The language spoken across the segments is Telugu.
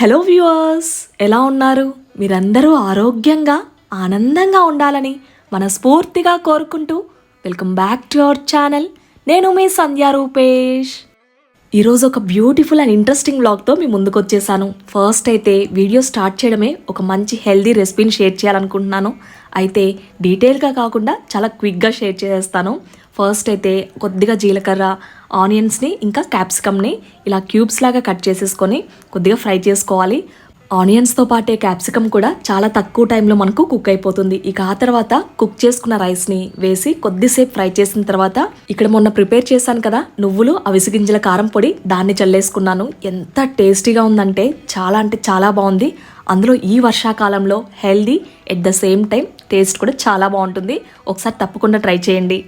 హలో వ్యూవర్స్ ఎలా ఉన్నారు? మీరందరూ ఆరోగ్యంగా ఆనందంగా ఉండాలని మనస్ఫూర్తిగా కోరుకుంటూ welcome back to our channel. నేను మీ సంధ్యా రూపేష్. ఈరోజు ఒక బ్యూటిఫుల్ అండ్ ఇంట్రెస్టింగ్ బ్లాగ్తో మీ ముందుకు వచ్చేసాను. ఫస్ట్ అయితే వీడియో స్టార్ట్ చేయడమే ఒక మంచి హెల్దీ రెసిపీని షేర్ చేయాలనుకుంటున్నాను. అయితే డీటెయిల్గా కాకుండా చాలా క్విక్గా షేర్ చేసేస్తాను ఫస్ట్ అయితే కొద్దిగా జీలకర్ర ఆనియన్స్ని ఇంకా క్యాప్సికమ్ని ఇలా క్యూబ్స్ లాగా కట్ చేసేసుకొని కొద్దిగా ఫ్రై చేసుకోవాలి. ఆనియన్స్తో పాటే క్యాప్సికమ్ కూడా చాలా తక్కువ టైంలో మనకు కుక్ అయిపోతుంది. ఇక ఆ తర్వాత కుక్ చేసుకున్న రైస్ని వేసి కొద్దిసేపు ఫ్రై చేసిన తర్వాత ఇక్కడ మొన్న ప్రిపేర్ చేశాను కదా నువ్వులు అవిసి గింజల కారం పొడి దాన్ని చల్లేసుకున్నాను. ఎంత టేస్టీగా ఉందంటే చాలా అంటే చాలా బాగుంది. అందులో ఈ వర్షాకాలంలో healthy at the same time taste కూడా చాలా బాగుంటుంది. ఒకసారి తప్పకుండా ట్రై చేయండి.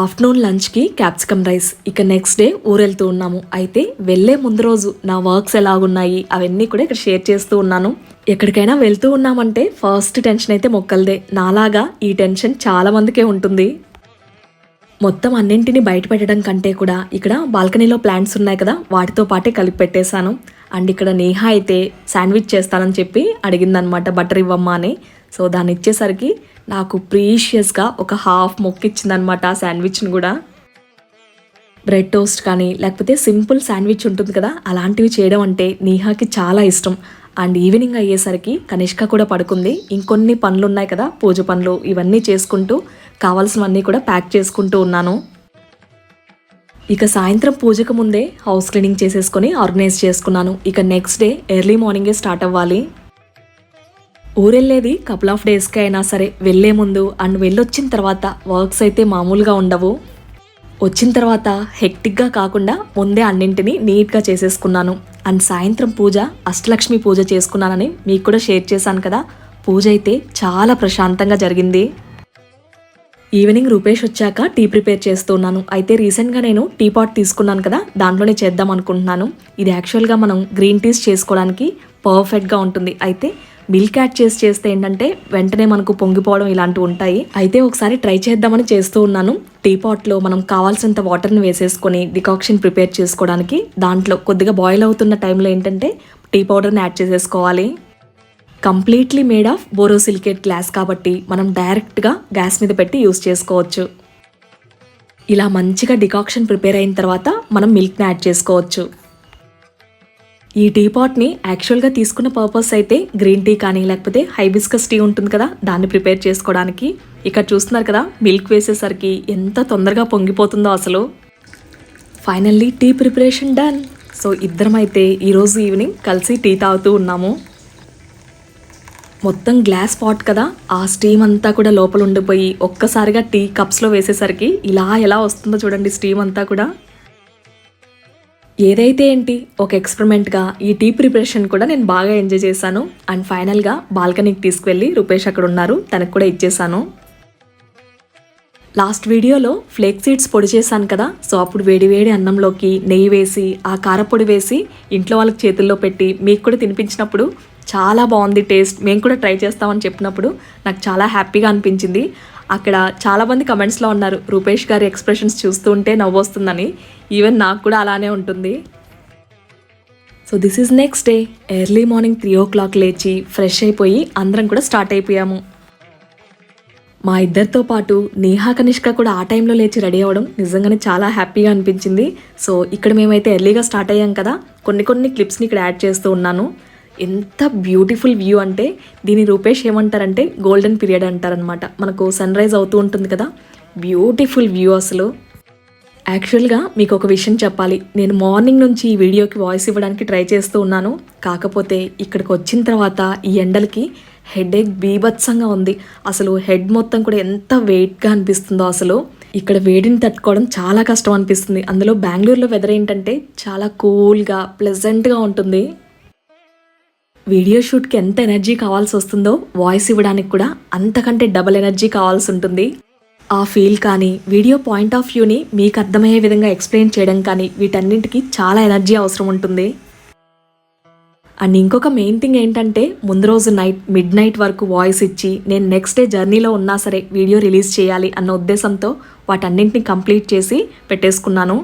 ఆఫ్టర్నూన్ లంచ్కి క్యాప్సికమ్ రైస్. ఇక నెక్స్ట్ డే ఊరెళ్తూ ఉన్నాము. అయితే వెళ్ళే ముందు రోజు నా వర్క్స్ ఎలాగున్నాయి అవన్నీ కూడా ఇక్కడ షేర్ చేస్తూ ఉన్నాను. ఎక్కడికైనా వెళ్తూ ఉన్నామంటే ఫస్ట్ టెన్షన్ అయితే మొక్కలదే. నాలాగా ఈ టెన్షన్ చాలా మందికే ఉంటుంది. మొత్తం అన్నింటినీ బయట పెట్టడం కంటే కూడా ఇక్కడ బాల్కనీలో ప్లాంట్స్ ఉన్నాయి కదా వాటితో పాటే కలిపి పెట్టేశాను. అండ్ ఇక్కడ నేహా అయితే శాండ్విచ్ చేస్తానని చెప్పి అడిగిందనమాట బటర్ ఇవ్వమ్మా అని. సో దాన్ని ఇచ్చేసరికి నాకు ప్రీషియస్గా ఒక హాఫ్ మొక్క ఇచ్చిందనమాట ఆ శాండ్విచ్ని కూడా. బ్రెడ్ టోస్ట్ కానీ లేకపోతే సింపుల్ శాండ్విచ్ ఉంటుంది కదా అలాంటివి చేయడం అంటే నీహాకి చాలా ఇష్టం. అండ్ ఈవినింగ్ అయ్యేసరికి కనిష్క కూడా పడుకుంది. ఇంకొన్ని పనులు ఉన్నాయి కదా పూజ పనులు ఇవన్నీ చేసుకుంటూ కావాల్సినవన్నీ కూడా ప్యాక్ చేసుకుంటూ ఉన్నాను. ఇక సాయంత్రం పూజకు ముందే హౌస్ క్లీనింగ్ చేసేసుకొని ఆర్గనైజ్ చేసుకున్నాను. ఇక నెక్స్ట్ డే ఎర్లీ మార్నింగే స్టార్ట్ అవ్వాలి. ఊరెళ్ళేది కపుల్ ఆఫ్ డేస్కి అయినా సరే. వెళ్ళే ముందు అండ్ వెళ్ళొచ్చిన తర్వాత వర్క్స్ అయితే మామూలుగా ఉండవు. వచ్చిన తర్వాత హెక్టిక్గా కాకుండా ముందే అన్నింటినీ నీట్గా చేసేసుకున్నాను. అండ్ సాయంత్రం పూజ అష్టలక్ష్మి పూజ చేసుకున్నానని మీకు కూడా షేర్ చేశాను కదా. పూజ అయితే చాలా ప్రశాంతంగా జరిగింది. ఈవినింగ్ రూపేష్ వచ్చాక టీ ప్రిపేర్ చేస్తున్నాను అయితే రీసెంట్గా నేను టీ పాట్ తీసుకున్నాను కదా దాంట్లోనే చేద్దాం అనుకుంటున్నాను. ఇది యాక్చువల్గా మనం గ్రీన్ టీస్ చేసుకోవడానికి పర్ఫెక్ట్గా ఉంటుంది. అయితే మిల్క్ యాడ్ చేసి చేస్తే ఏంటంటే వెంటనే మనకు పొంగిపోవడం ఇలాంటివి ఉంటాయి. అయితే ఒకసారి ట్రై చేద్దామని చేస్తూ ఉన్నాను. టీ పాట్లో మనం కావాల్సినంత వాటర్ని వేసేసుకొని డికాక్షన్ ప్రిపేర్ చేసుకోవడానికి దాంట్లో కొద్దిగా బాయిల్ అవుతున్న టైంలో ఏంటంటే టీ పౌడర్ని యాడ్ చేసేసుకోవాలి. Completely made of borosilicate glass కాబట్టి మనం డైరెక్ట్గా గ్యాస్ మీద పెట్టి యూస్ చేసుకోవచ్చు. ఇలా మంచిగా డికాక్షన్ ప్రిపేర్ అయిన తర్వాత మనం మిల్క్ని యాడ్ చేసుకోవచ్చు. ఈ టీ పాట్ని యాక్చువల్గా తీసుకున్న పర్పస్ అయితే గ్రీన్ టీ కానీ లేకపోతే హైబిస్కస్ టీ ఉంటుంది కదా దాన్ని ప్రిపేర్ చేసుకోవడానికి. ఇక్కడ చూస్తున్నారు కదా మిల్క్ వేసేసరికి ఎంత తొందరగా పొంగిపోతుందో అసలు. Finally tea preparation done. So ఇద్దరం అయితే ఈరోజు ఈవినింగ్ కలిసి టీ తాగుతూ ఉన్నాము. మొత్తం గ్లాస్ పాట్ కదా ఆ స్టీమ్ అంతా కూడా లోపల ఉండిపోయి ఒక్కసారిగా టీ కప్స్లో వేసేసరికి ఇలా ఎలా వస్తుందో చూడండి స్టీమ్ అంతా కూడా. ఏదైతే ఏంటి ఒక ఎక్స్పెరిమెంట్గా ఈ టీ ప్రిపరేషన్ కూడా నేను బాగా ఎంజాయ్ చేశాను. అండ్ ఫైనల్గా బాల్కనీకి తీసుకువెళ్ళి రూపేష్ అక్కడ ఉన్నారు తనకు కూడా ఇచ్చేసాను లాస్ట్ వీడియోలో ఫ్లేక్ సీడ్స్ పొడి చేశాను కదా. సో అప్పుడు వేడి వేడి అన్నంలోకి నెయ్యి వేసి ఆ కారపొడి వేసి ఇంట్లో వాళ్ళకి చేతుల్లో పెట్టి మీకు కూడా తినిపించినప్పుడు చాలా బాగుంది టేస్ట్. మేము కూడా ట్రై చేస్తామని చెప్పినప్పుడు నాకు చాలా హ్యాపీగా అనిపించింది. అక్కడ చాలామంది కమెంట్స్లో ఉన్నారు. రూపేష్ గారి ఎక్స్ప్రెషన్స్ చూస్తూ ఉంటే నవ్వొస్తుందని. ఈవెన్ నాకు కూడా అలానే ఉంటుంది. So this is next day early morning three o'clock లేచి ఫ్రెష్ అయిపోయి అందరం కూడా స్టార్ట్ అయిపోయాము. మా ఇద్దరితో పాటు నేహా కనిష్క కూడా ఆ టైంలో లేచి రెడీ అవ్వడం నిజంగానే చాలా హ్యాపీగా అనిపించింది. సో ఇక్కడ మేమైతే ఎర్లీగా స్టార్ట్ అయ్యాం కదా. కొన్ని కొన్ని క్లిప్స్ని ఇక్కడ యాడ్ చేస్తూ ఉన్నాను. ఎంత బ్యూటిఫుల్ వ్యూ అంటే దీని రూపేష్ ఏమంటారంటే గోల్డెన్ పీరియడ్ అంటారనమాట మనకు సన్ రైజ్ అవుతూ ఉంటుంది కదా. బ్యూటిఫుల్ వ్యూ అసలు. యాక్చువల్గా మీకు ఒక విషయం చెప్పాలి. నేను మార్నింగ్ నుంచి ఈ వీడియోకి వాయిస్ ఇవ్వడానికి ట్రై చేస్తూ ఉన్నాను. కాకపోతే ఇక్కడికి వచ్చిన తర్వాత ఈ ఎండలకి హెడేక్ బీభత్సంగా ఉంది. అసలు హెడ్ మొత్తం కూడా ఎంత వెయిట్గా అనిపిస్తుందో అసలు. ఇక్కడ వేడిని తట్టుకోవడం చాలా కష్టం అనిపిస్తుంది. అందులో బెంగళూరులో వెదర్ ఏంటంటే చాలా కూల్గా ప్లెజెంట్గా ఉంటుంది. వీడియో షూట్కి ఎంత ఎనర్జీ కావాల్సి వస్తుందో వాయిస్ ఇవ్వడానికి కూడా అంతకంటే డబుల్ ఎనర్జీ కావాల్సి ఉంటుంది. ఆ ఫీల్ కానీ వీడియో పాయింట్ ఆఫ్ వ్యూని మీకు అర్థమయ్యే విధంగా ఎక్స్ప్లెయిన్ చేయడం కానీ వీటన్నింటికి చాలా ఎనర్జీ అవసరం ఉంటుంది. అండ్ ఇంకొక మెయిన్ థింగ్ ఏంటంటే ముందు రోజు నైట్ మిడ్ నైట్ వరకు వాయిస్ ఇచ్చి నేను నెక్స్ట్ డే జర్నీలో ఉన్నా సరే వీడియో రిలీజ్ చేయాలి అన్న ఉద్దేశంతో వాటన్నింటిని కంప్లీట్ చేసి పెట్టేసుకున్నాను.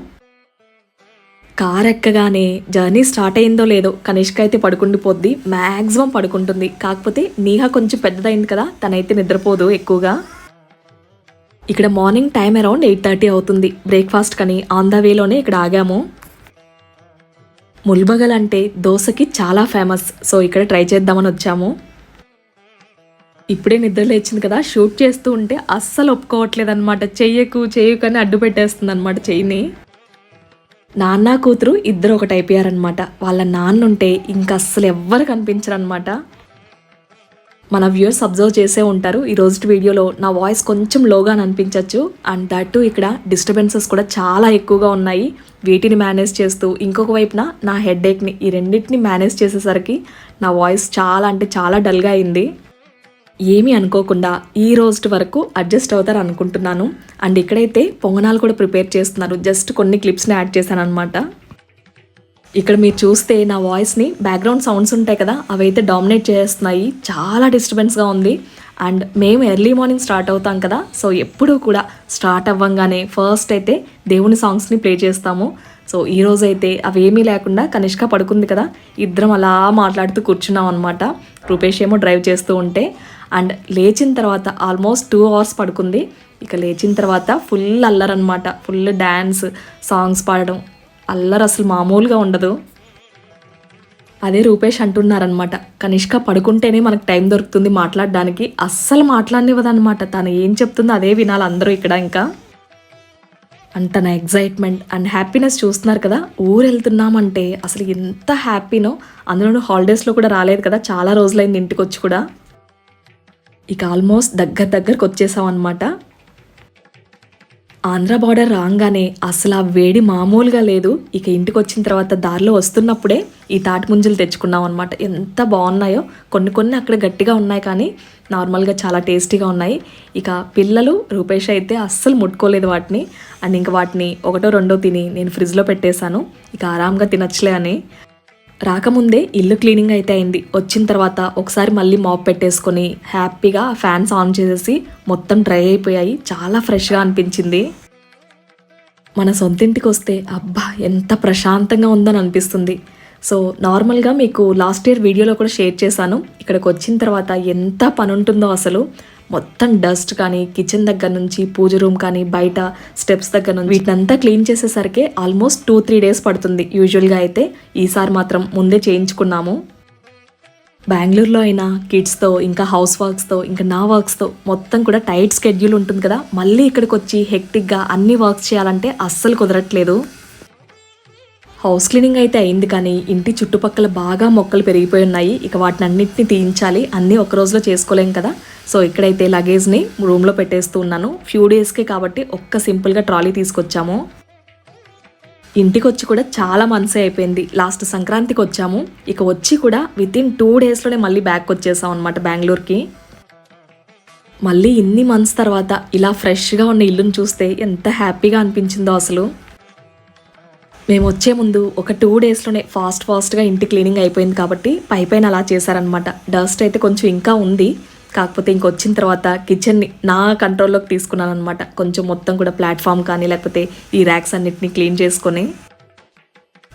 కార్ ఎక్కగానే జర్నీ స్టార్ట్ అయిందో లేదో కనిష్క అయితే పడుకుండిపోద్ది మ్యాక్సిమం పడుకుంటుంది. కాకపోతే నీహా కొంచెం పెద్దదైంది కదా తనైతే నిద్రపోదు ఎక్కువగా. ఇక్కడ morning time around eight thirty అవుతుంది. బ్రేక్ఫాస్ట్ కని ఆన్ ద వేలోనే ఇక్కడ ఆగాము. ముల్బగల్ అంటే దోశకి చాలా ఫేమస్. సో ఇక్కడ ట్రై చేద్దామని వచ్చాము. ఇప్పుడే నిద్ర లేచింది కదా షూట్ చేస్తూ ఉంటే అస్సలు ఒప్పుకోవట్లేదు అనమాట చెయ్యకు అని అడ్డు పెట్టేస్తుంది అనమాట చెయ్యిని. నాన్న కూతురు ఇద్దరు ఒకటి అయిపోయారనమాట వాళ్ళ నాన్న ఉంటే ఇంకా అస్సలు ఎవ్వరు కనిపించరనమాట మన వ్యూస్ అబ్జర్వ్ చేసే ఉంటారు. ఈ రోజు వీడియోలో నా వాయిస్ కొంచెం లోగా అనిపించవచ్చు అండ్ దట్టు ఇక్కడ డిస్టర్బెన్సెస్ కూడా చాలా ఎక్కువగా ఉన్నాయి. వీటిని మేనేజ్ చేస్తూ ఇంకొక వైపున నా హెడేక్ని ఈ రెండింటిని మేనేజ్ చేసేసరికి నా వాయిస్ చాలా అంటే చాలా డల్గా అయింది. ఏమీ అనుకోకుండా ఈ రోజు వరకు అడ్జస్ట్ అవుతారు అనుకుంటున్నాను. అండ్ ఇక్కడైతే పొంగనాలు కూడా ప్రిపేర్ చేస్తున్నారు. జస్ట్ కొన్ని క్లిప్స్ని యాడ్ చేశాను అనమాట ఇక్కడ మీరు చూస్తే నా వాయిస్ని బ్యాక్గ్రౌండ్ సౌండ్స్ ఉంటాయి కదా అవైతే డామినేట్ చేస్తున్నాయి. చాలా డిస్టర్బెన్స్గా ఉంది. అండ్ మేము ఎర్లీ మార్నింగ్ స్టార్ట్ అవుతాం కదా సో ఎప్పుడూ కూడా స్టార్ట్ అవ్వంగానే ఫస్ట్ అయితే దేవుని సాంగ్స్ని ప్లే చేస్తాము. సో ఈ అయితే అవేమీ లేకుండా కనిష్క పడుకుంది కదా ఇద్దరం అలా మాట్లాడుతూ కూర్చున్నాం అనమాట రూపేష్ ఏమో డ్రైవ్ చేస్తూ ఉంటే అండ్ లేచిన తర్వాత ఆల్మోస్ట్ టూ అవర్స్ పడుకుంది. ఇక లేచిన తర్వాత ఫుల్ అల్లరనమాట ఫుల్ డ్యాన్స్ సాంగ్స్ పాడడం. అల్లరి అసలు మామూలుగా ఉండదు. అదే రూపేష్ అంటున్నారనమాట కనిష్క పడుకుంటేనే మనకు టైం దొరుకుతుంది మాట్లాడడానికి. అస్సలు మాట్లాడనివ్వదనమాట తను ఏం చెప్తుందో అదే వినాలి అందరూ ఇక్కడ ఇంకా. అంత నా ఎగ్జైట్మెంట్ అండ్ హ్యాపీనెస్ చూస్తున్నారు కదా. ఊరు వెళ్తున్నామంటే అసలు ఎంత హ్యాపీనో. అందులోనూ హాలిడేస్లో కూడా రాలేదు కదా. చాలా రోజులైంది ఇంటికి వచ్చి కూడా. ఇక ఆల్మోస్ట్ దగ్గర దగ్గరకు వచ్చేసాం అనమాట ఆంధ్ర బార్డర్ రాగానే అసలు ఆ వేడి మామూలుగా లేదు. ఇక ఇంటికి వచ్చిన తర్వాత దారిలో వస్తున్నప్పుడే ఈ తాటి ముంజలు తెచ్చుకున్నాం అనమాట ఎంత బాగున్నాయో. కొన్ని కొన్ని అక్కడ గట్టిగా ఉన్నాయి కానీ నార్మల్గా చాలా టేస్టీగా ఉన్నాయి. ఇక పిల్లలు రూపేష్ అయితే అస్సలు ముట్టుకోలేదు వాటిని. అండ్ ఇంకా వాటిని ఒకటో రెండో తిని నేను ఫ్రిడ్జ్లో పెట్టేశాను. ఇక ఆరాంగా తినచ్చులే అని. రాకముందే ఇల్లు క్లీనింగ్ అయితే అయింది. వచ్చిన తర్వాత ఒకసారి మళ్ళీ మాప్ పెట్టేసుకొని హ్యాపీగా ఫ్యాన్స్ ఆన్ చేసేసి మొత్తం డ్రై అయిపోయాయి. చాలా ఫ్రెష్గా అనిపించింది. మన సొంతింటికి వస్తే అబ్బా ఎంత ప్రశాంతంగా ఉందని అనిపిస్తుంది. సో నార్మల్గా మీకు లాస్ట్ ఇయర్ వీడియోలో కూడా షేర్ చేశాను. ఇక్కడికి వచ్చిన తర్వాత ఎంత పని ఉంటుందో అసలు. మొత్తం డస్ట్ కానీ కిచెన్ దగ్గర నుంచి పూజ రూమ్ కానీ బయట స్టెప్స్ దగ్గర నుంచి వీటినంతా క్లీన్ చేసేసరికి ఆల్మోస్ట్ టూ త్రీ డేస్ పడుతుంది. యూజువల్గా అయితే ఈసారి మాత్రం ముందే చేయించుకున్నాము. బెంగళూరులో అయినా కిడ్స్తో ఇంకా హౌస్ వర్క్స్తో ఇంకా నా వర్క్స్తో మొత్తం కూడా టైట్ స్కెడ్యూల్ ఉంటుంది కదా. మళ్ళీ ఇక్కడికి వచ్చి హెక్టిక్గా అన్ని వర్క్స్ చేయాలంటే అస్సలు కుదరట్లేదు. హౌస్ క్లీనింగ్ అయితే అయింది కానీ ఇంటి చుట్టుపక్కల బాగా మొక్కలు పెరిగిపోయి ఉన్నాయి. ఇక వాటిని అన్నింటినీ తీయించాలి. అన్నీ ఒక రోజులో చేసుకోలేం కదా. సో ఇక్కడైతే లగేజ్ని రూమ్లో పెట్టేస్తూ ఉన్నాను. ఫ్యూ డేస్కే కాబట్టి ఒక్క సింపుల్గా ట్రాలీ తీసుకొచ్చాము. ఇంటికి వచ్చి కూడా చాలా మనసే అయిపోయింది. లాస్ట్ సంక్రాంతికి వచ్చాము. ఇక వచ్చి కూడా విత్ ఇన్ టూ డేస్లోనే మళ్ళీ బ్యాక్ వచ్చేసాం అనమాట బెంగళూరుకి. మళ్ళీ ఇన్ని మంత్స్ తర్వాత ఇలా ఫ్రెష్గా ఉన్న ఇల్లును చూస్తే ఎంత హ్యాపీగా అనిపించిందో అసలు. మేము వచ్చే ముందు ఒక టూ డేస్లోనే ఫాస్ట్ ఫాస్ట్గా ఇంటి క్లీనింగ్ అయిపోయింది కాబట్టి పై పైన అలా చేశారనమాట డస్ట్ అయితే కొంచెం ఇంకా ఉంది. కాకపోతే ఇంకొచ్చిన తర్వాత కిచెన్ని నా కంట్రోల్లోకి తీసుకున్నాను అనమాట కొంచెం మొత్తం కూడా ప్లాట్ఫామ్ కానీ లేకపోతే ఈ ర్యాక్స్ అన్నిటిని క్లీన్ చేసుకొని.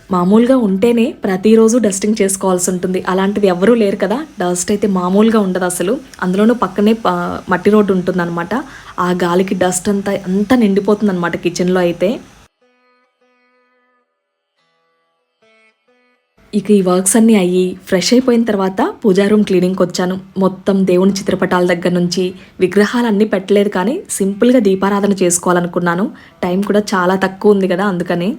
మామూలుగా ఉంటేనే ప్రతిరోజు డస్టింగ్ చేసుకోవాల్సి ఉంటుంది. అలాంటిది ఎవరూ లేరు కదా. డస్ట్ అయితే మామూలుగా ఉండదు అసలు. అందులోనూ పక్కనే మట్టి రోడ్డు ఉంటుందన్నమాట. ఆ గాలికి డస్ట్ అంతా అంతా నిండిపోతుంది అనమాట కిచెన్లో అయితే. ఇక ఈ వర్క్స్ అన్నీ అయ్యి ఫ్రెష్ అయిపోయిన తర్వాత పూజా రూమ్ క్లీనింగ్కి వచ్చాను. మొత్తం దేవుని చిత్రపటాల దగ్గర నుంచి విగ్రహాలన్నీ పెట్టలేదు కానీ సింపుల్గా దీపారాధన చేసుకోవాలనుకున్నాను. టైం కూడా చాలా తక్కువ ఉంది కదా అందుకని.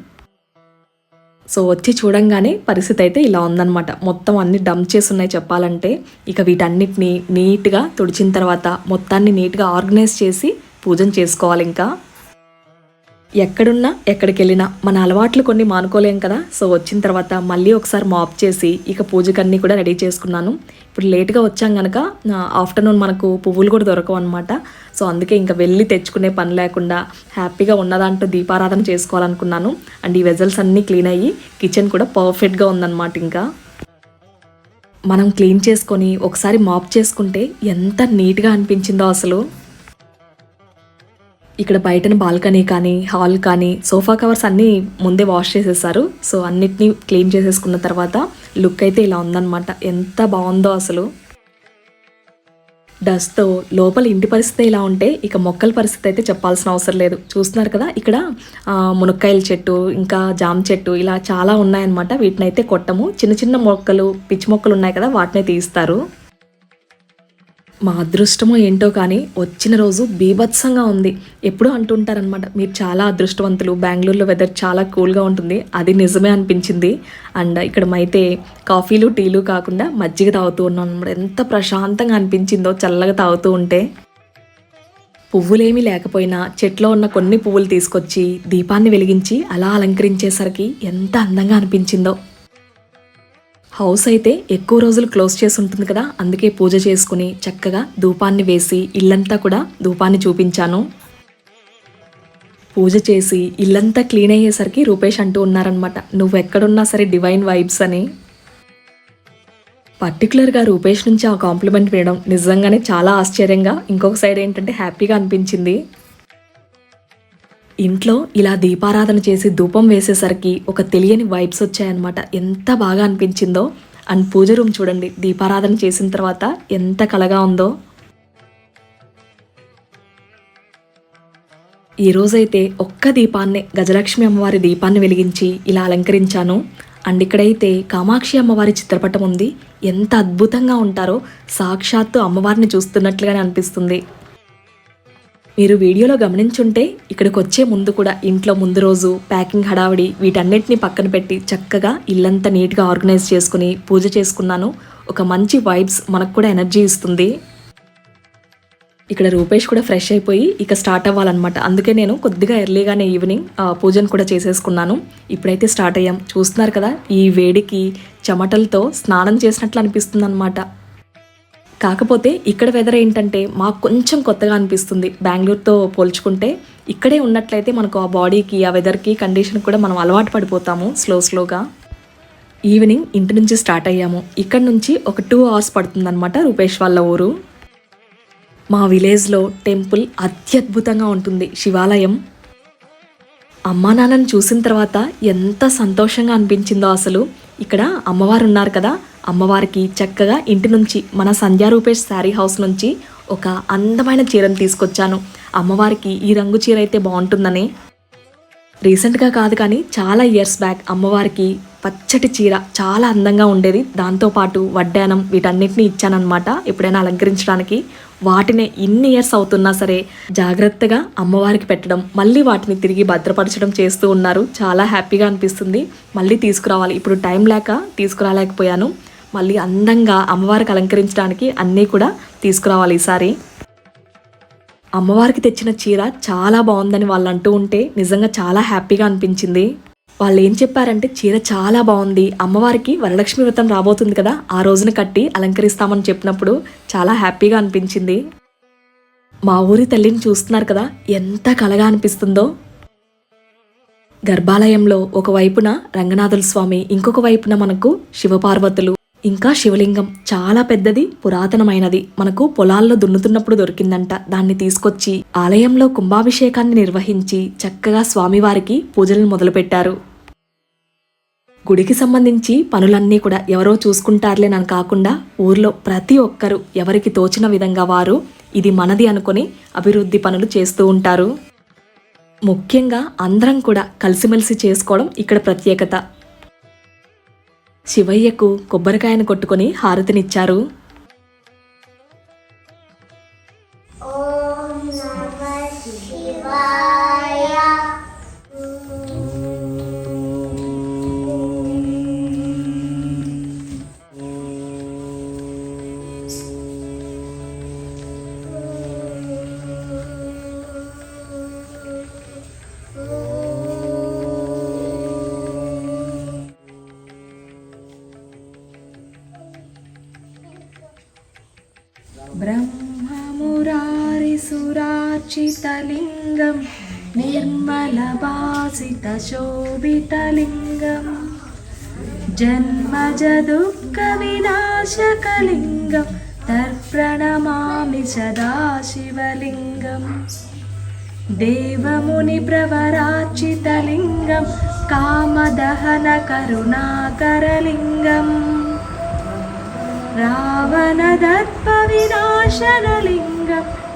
సో వచ్చి చూడంగానే పరిస్థితి అయితే ఇలా ఉందన్నమాట. మొత్తం అన్ని డంప్ చేసి ఉన్నాయి చెప్పాలంటే. ఇక వీటన్నిటిని నీట్గా తుడిచిన తర్వాత మొత్తాన్ని నీట్గా ఆర్గనైజ్ చేసి పూజను చేసుకోవాలి ఇంకా. ఎక్కడున్నా ఎక్కడికి వెళ్ళినా మన అలవాట్లు కొన్ని మానుకోలేం కదా. సో వచ్చిన తర్వాత మళ్ళీ ఒకసారి మాప్ చేసి ఇక పూజకన్నీ కూడా రెడీ చేసుకున్నాను. ఇప్పుడు లేట్గా వచ్చాం కనుక ఆఫ్టర్నూన్ మనకు పువ్వులు కూడా దొరకవు అనమాట సో అందుకే ఇంకా వెళ్ళి తెచ్చుకునే పని లేకుండా హ్యాపీగా ఉన్నదాంట్లో దీపారాధన చేసుకోవాలనుకున్నాను. అండ్ ఈ వెజల్స్ అన్నీ క్లీన్ అయ్యి కిచెన్ కూడా పర్ఫెక్ట్గా ఉందన్నమాట ఇంకా. మనం క్లీన్ చేసుకొని ఒకసారి మాప్ చేసుకుంటే ఎంత నీట్గా అనిపించిందో అసలు. ఇక్కడ బయటన బాల్కనీ కానీ హాల్ కానీ సోఫా కవర్స్ అన్నీ ముందే వాష్ చేసేసారు. సో అన్నిటినీ క్లీన్ చేసేసుకున్న తర్వాత లుక్ అయితే ఇలా ఉందన్నమాట. ఎంత బాగుందో అసలు. డస్ట్తో లోపల ఇంటి పరిస్థితి ఇలా ఉంటే ఇక మొక్కల పరిస్థితి అయితే చెప్పాల్సిన అవసరం లేదు. చూస్తున్నారు కదా ఇక్కడ మునక్కాయల చెట్టు ఇంకా జామ చెట్టు ఇలా చాలా ఉన్నాయన్నమాట. వీటిని అయితే కొట్టము. చిన్న చిన్న మొక్కలు పిచ్చి మొక్కలు ఉన్నాయి కదా వాటిని తీస్తారు. మా అదృష్టమో ఏంటో కానీ వచ్చిన రోజు బీభత్సంగా ఉంది. ఎప్పుడూ అంటుంటారనమాట మీరు చాలా అదృష్టవంతులు బెంగళూరులో వెదర్ చాలా కూల్గా ఉంటుంది అది నిజమే అనిపించింది. అండ్ ఇక్కడ అయితే కాఫీలు టీలు కాకుండా మజ్జిగ తాగుతూ ఉన్నాం అనమాట ఎంత ప్రశాంతంగా అనిపించిందో చల్లగా తాగుతూ ఉంటే. పువ్వులేమీ లేకపోయినా చెట్లో ఉన్న కొన్ని పువ్వులు తీసుకొచ్చి దీపాన్ని వెలిగించి అలా అలంకరించేసరికి ఎంత అందంగా అనిపించిందో. హౌస్ అయితే ఎక్కువ రోజులు క్లోజ్ చేసి ఉంటుంది కదా అందుకే పూజ చేసుకుని చక్కగా ధూపాన్ని వేసి ఇల్లంతా కూడా ధూపాన్ని చూపించాను. పూజ చేసి ఇల్లంతా క్లీన్ అయ్యేసరికి రూపేష్ అంటూ ఉన్నారనమాట నువ్వు ఎక్కడున్నా సరే డివైన్ వైబ్స్ అని. పర్టికులర్గా రూపేష్ నుంచి ఆ కాంప్లిమెంట్ వినడం నిజంగానే చాలా ఆశ్చర్యంగా ఇంకొక సైడ్ ఏంటంటే హ్యాపీగా అనిపించింది. ఇంట్లో ఇలా దీపారాధన చేసి ధూపం వేసేసరికి ఒక తెలియని వైబ్స్ వచ్చాయన్నమాట. ఎంత బాగా అనిపించిందో. అండ్ పూజ రూమ్ చూడండి దీపారాధన చేసిన తర్వాత ఎంత కలగా ఉందో. ఈరోజైతే ఒక్క దీపాన్నే గజలక్ష్మి అమ్మవారి దీపాన్ని వెలిగించి ఇలా అలంకరించాను. అండ్ ఇక్కడైతే కామాక్షి అమ్మవారి చిత్రపటం ఉంది. ఎంత అద్భుతంగా ఉంటారో సాక్షాత్తు అమ్మవారిని చూస్తున్నట్లుగానే అనిపిస్తుంది. మీరు వీడియోలో గమనించుంటే ఇక్కడికి వచ్చే ముందు కూడా ఇంట్లో ముందు రోజు ప్యాకింగ్ హడావిడి వీటన్నిటిని పక్కన పెట్టి చక్కగా ఇల్లంతా నీట్గా ఆర్గనైజ్ చేసుకుని పూజ చేసుకున్నాను. ఒక మంచి వైబ్స్ మనకు కూడా ఎనర్జీ ఇస్తుంది. ఇక్కడ రూపేష్ కూడా ఫ్రెష్ అయిపోయి ఇక స్టార్ట్ అవ్వాలన్నమాట. అందుకే నేను కొద్దిగా ఎర్లీగానే ఈవినింగ్ పూజను కూడా చేసేసుకున్నాను. ఇప్పుడైతే స్టార్ట్ అయ్యాం. చూస్తున్నారు కదా ఈ వేడికి చెమటలతో స్నానం చేసినట్లు అనిపిస్తుంది అనమాట కాకపోతే ఇక్కడ వెదర్ ఏంటంటే మాకు కొంచెం కొత్తగా అనిపిస్తుంది. బెంగళూరుతో పోల్చుకుంటే ఇక్కడే ఉన్నట్లయితే మనకు ఆ బాడీకి ఆ వెదర్కి కండిషన్ కూడా మనం అలవాటు పడిపోతాము స్లో స్లోగా ఈవినింగ్ ఇంటి నుంచి స్టార్ట్ అయ్యాము. ఇక్కడ నుంచి ఒక టూ అవర్స్ పడుతుందన్నమాట రూపేష్ వాళ్ళ ఊరు. మా విలేజ్లో టెంపుల్ అత్యద్భుతంగా ఉంటుంది. శివాలయం. అమ్మా నాన్నని చూసిన తర్వాత ఎంత సంతోషంగా అనిపించిందో అసలు. ఇక్కడ అమ్మవారు ఉన్నారు కదా. అమ్మవారికి చక్కగా ఇంటి నుంచి మన సంధ్యా రూపేష్ శారీ హౌస్ నుంచి ఒక అందమైన చీరను తీసుకొచ్చాను. అమ్మవారికి ఈ రంగు చీర అయితే బాగుంటుందని. రీసెంట్గా కాదు కానీ చాలా ఇయర్స్ బ్యాక్ అమ్మవారికి పచ్చటి చీర చాలా అందంగా ఉండేది. దాంతోపాటు వడ్డానం వీటన్నిటిని ఇచ్చానమాట ఎప్పుడైనా అలంకరించడానికి. వాటిని ఇన్ని ఇయర్స్ అవుతున్నా సరే జాగ్రత్తగా అమ్మవారికి పెట్టడం మళ్ళీ వాటిని తిరిగి భద్రపరచడం చేస్తూ ఉన్నారు. చాలా హ్యాపీగా అనిపిస్తుంది. మళ్ళీ తీసుకురావాలి. ఇప్పుడు టైం లేక తీసుకురాలేకపోయాను. మళ్ళీ అందంగా అమ్మవారికి అలంకరించడానికి అన్నీ కూడా తీసుకురావాలి ఈసారి. అమ్మవారికి తెచ్చిన చీర చాలా బాగుందని వాళ్ళు అంటూ ఉంటే నిజంగా చాలా హ్యాపీగా అనిపించింది. వాళ్ళు ఏం చెప్పారంటే చీర చాలా బాగుంది. అమ్మవారికి వరలక్ష్మి వ్రతం రాబోతుంది కదా ఆ రోజున కట్టి అలంకరిస్తామని చెప్పినప్పుడు చాలా హ్యాపీగా అనిపించింది. మా ఊరి తల్లిని చూస్తున్నారు కదా ఎంత కలగా అనిపిస్తుందో. గర్భాలయంలో ఒకవైపున రంగనాథుల స్వామి ఇంకొక వైపున మనకు శివపార్వతులు. ఇంకా శివలింగం చాలా పెద్దది పురాతనమైనది. మనకు పొలాల్లో దున్నుతున్నప్పుడు దొరికిందంట. దాన్ని తీసుకొచ్చి ఆలయంలో కుంభాభిషేకాన్ని నిర్వహించి చక్కగా స్వామివారికి పూజలను మొదలుపెట్టారు. గుడికి సంబంధించి పనులన్నీ కూడా ఎవరో చూసుకుంటారులేనని కాకుండా ఊర్లో ప్రతి ఒక్కరూ ఎవరికి తోచిన విధంగా వారు ఇది మనది అనుకొని అభివృద్ధి పనులు చేస్తూ ఉంటారు. ముఖ్యంగా అందరం కూడా కలిసిమెలిసి చేసుకోవడం ఇక్కడ ప్రత్యేకత. శివయ్యకు కొబ్బరికాయను కొట్టుకొని హారతినిచ్చారు. अनन्तलिङ्गं निर्मलभासितशोभितलिङ्गं जन्मजदुःखविनाशकलिङ्गं तर्प्रणमामि सदा शिवलिङ्गं देवमुनिप्रवराचितलिङ्गं कामदहनकरुणाकरलिङ्गम् रावणदर्पविनाशनलिङ्गम्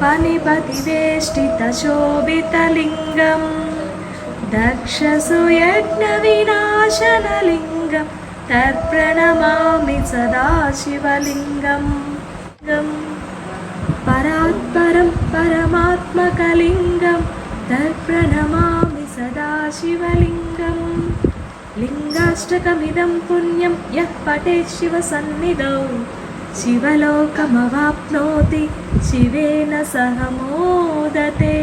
फणिपतिवेष्टितशोभितलिङ्गं दक्षसुयज्ञविनाशनलिङ्गं तत्प्रणमामि सदा शिवलिङ्गम् परात्परं परमात्मकलिङ्गं तत्प्रणमामि सदा शिवलिङ्गम् लिङ्गाष्टकमिदं पुण्यं यः पठेत् शिवसन्निधौ शिवलोकमवाप्नोति शिवेन सह मोदते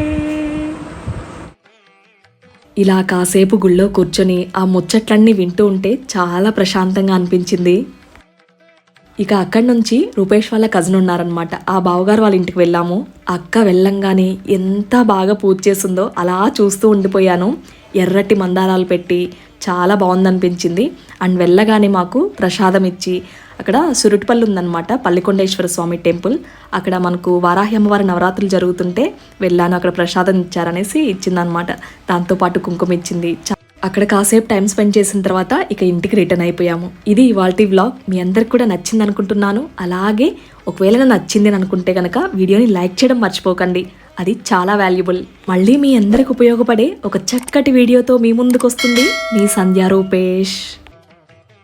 ఇలా కాసేపు గుళ్ళో కూర్చొని ఆ ముచ్చట్లన్నీ వింటూ ఉంటే చాలా ప్రశాంతంగా అనిపించింది ఇక అక్కడి నుంచి రూపేష్ వాళ్ళ కజిన్ ఉన్నారనమాట ఆ బావగారు వాళ్ళ ఇంటికి వెళ్ళాము అక్క వెళ్ళంగానే ఎంత బాగా పూజ చేస్తుందో అలా చూస్తూ ఉండిపోయాను ఎర్రటి మందారాలు పెట్టి చాలా బాగుందనిపించింది. అండ్ వెళ్ళగానే మాకు ప్రసాదం ఇచ్చి అక్కడ సురుటిపల్లి ఉందన్నమాట పల్లికొండేశ్వర స్వామి టెంపుల్. అక్కడ మనకు వారాహి అమ్మవారి నవరాత్రులు జరుగుతుంటే వెళ్ళాను అక్కడ ప్రసాదం ఇచ్చారనేసి ఇచ్చిందనమాట దాంతోపాటు కుంకుమ ఇచ్చింది. చా- అక్కడ కాసేపు టైం స్పెండ్ చేసిన తర్వాత ఇక ఇంటికి రిటర్న్ అయిపోయాము. ఇది ఇవాల్టి వ్లాగ్. మీ అందరికి కూడా నచ్చింది అనుకుంటున్నాను అలాగే ఒకవేళ నాకు నచ్చింది అని అనుకుంటే కనుక వీడియోని లైక్ చేయడం మర్చిపోకండి. అది చాలా వాల్యుబుల్ మళ్ళీ మీ అందరికి ఉపయోగపడే ఒక చక్కటి వీడియోతో మీ ముందుకు వస్తుంది మీ సంధ్యా రూపేష్.